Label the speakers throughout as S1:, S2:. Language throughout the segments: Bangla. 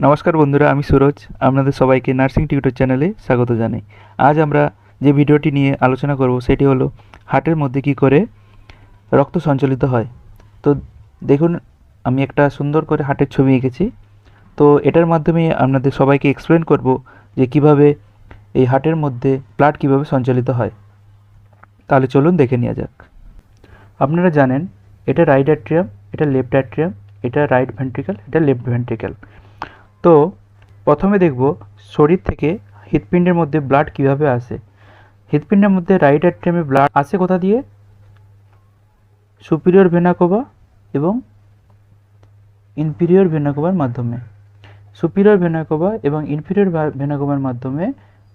S1: নমস্কার বন্ধুরা, আমি সুরজ। আপনাদের সবাইকে নার্সিং টিউটর চ্যানেলে স্বাগত জানাই। আজ আমরা যে ভিডিওটি নিয়ে আলোচনা করব, সেটি হলো হার্টের মধ্যে কি করে রক্ত সঞ্চালিত হয়। তো দেখুন, আমি একটা সুন্দর করে হার্টের ছবি এঁকেছি। তো এটার মাধ্যমে আপনাদের সবাইকে এক্সপ্লেন করব যে কীভাবে এই হার্টের মধ্যে ব্লাড কীভাবে সঞ্চালিত হয়। তাহলে চলুন দেখে নেওয়া যাক। আপনারা জানেন, এটা রাইট অ্যাট্রিয়াম এটা লেফট অ্যাট্রিয়াম এটা রাইট ভেন্ট্রিক্যাল এটা লেফট ভেন্ট্রিক্যাল তো প্রথমে দেখব শরীর থেকে হৃৎপিণ্ডের মধ্যে ব্লাড কীভাবে আসে। হৃৎপিণ্ডের মধ্যে রাইট অ্যাট্রিয়ামে ব্লাড আসে কোথা দিয়ে? সুপিরিয়র ভেনাকোভা এবং ইনফিরিয়র ভেনাকোভার মাধ্যমে। সুপিরিয়র ভেনাকোভা এবং ইনফিরিয়র ভেনাকোভার মাধ্যমে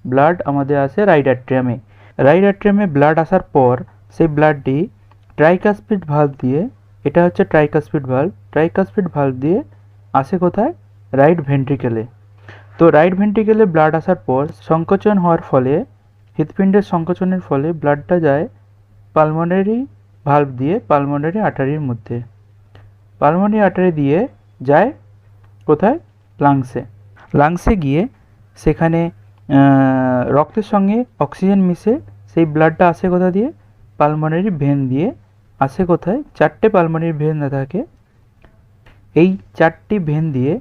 S1: ব্লাড আমাদের আসে রাইট অ্যাট্রিয়ামে রাইট অ্যাট্রিয়ামে ব্লাড আসার পর সেই ব্লাডটি ট্রাইকাসপিড ভাল্ব দিয়ে, এটা হচ্ছে ট্রাইকাসপিড ভাল্ব ট্রাইকাসপিড ভাল্ব দিয়ে আসে কোথায়? রাইট ভেন্ট্রিকেলে তো রাইট ভেন্ট্রিকেলে ব্লাড আসার পর সংকোচন হওয়ার ফলে, হৃৎপিণ্ডের সংকোচনের ফলে ব্লাডটা যায় পালমোনারি ভাল্ব দিয়ে পালমোনারি আটারির মধ্যে। পালমোনারি আটারি দিয়ে যায় কোথায়? লাংসে লাংসে গিয়ে সেখানে রক্তের সঙ্গে অক্সিজেন মিশে সেই ব্লাডটা আসে কোথা দিয়ে? পালমোনারি ভেন দিয়ে আসে কোথায়? চারটে পালমোনারি ভেন থাকে। এই চারটি ভেন দিয়ে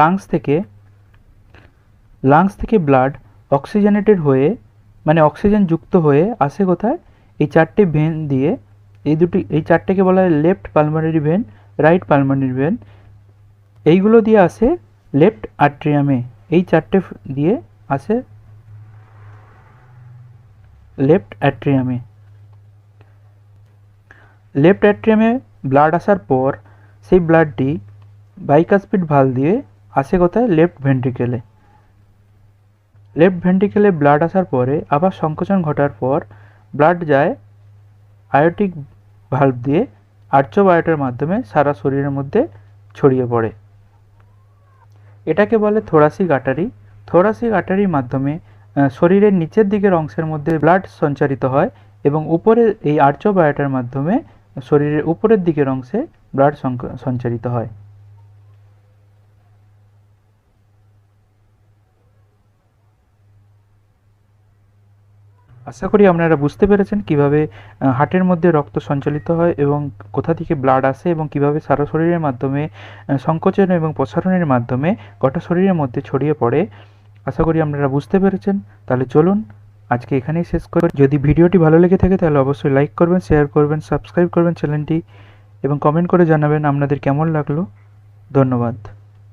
S1: লাংস থেকে লাংস থেকে ব্লাড অক্সিজেনেটেড হয়ে মানে অক্সিজেন যুক্ত হয়ে আসে কোথায়? এই চারটে ভেন দিয়ে, এই দুটি, এই চারটেকে বলা হয় left pulmonary vein right pulmonary vein এইগুলো দিয়ে আসে লেফট আট্রিয়ামে এই চারটে দিয়ে আসে লেফট অ্যাট্রিয়ামে লেফট অ্যাট্রিয়ামে ব্লাড আসার পর, সেই ব্লাডটি বাইকাসপিড ভালো দিয়ে আসে কোথায়? লেফট ভেন্ট্রিকেলে। লেফট ভেন্ট্রিকেলে ব্লাড আসার পরে, আবার সংকোচন ঘটার পর ব্লাড যায় আয়োটিক ভাল্ব দিয়ে আর্চোবায়োটের মাধ্যমে সারা শরীরের মধ্যে ছড়িয়ে পড়ে। এটাকে বলে থোরাসিক আটারি থোরাসিক আটারির মাধ্যমে শরীরের নিচের দিকের অংশের মধ্যে ব্লাড সঞ্চারিত হয় এবং উপরে এই আর্চোবায়োটের মাধ্যমে শরীরের উপরের দিকের অংশে ব্লাড সঞ্চারিত হয়। আশা করি আপনারা বুঝতে পেরেছেন কীভাবে হার্টের মধ্যে রক্ত সঞ্চালিত হয় এবং কোথা থেকে ব্লাড আসে এবং কীভাবে সারা শরীরের মাধ্যমে সংকোচন এবং প্রসারণের মাধ্যমে গোটা শরীরের মধ্যে ছড়িয়ে পড়ে। আশা করি আপনারা বুঝতে পেরেছেন। তাহলে চলুন, আজকে এখানেই শেষ করি। যদি ভিডিওটি ভালো লেগে থাকে তাহলে অবশ্যই লাইক করবেন শেয়ার করবেন সাবস্ক্রাইব করবেন চ্যানেলটি এবং কমেন্ট করে জানাবেন আপনাদের কেমন লাগল। ধন্যবাদ।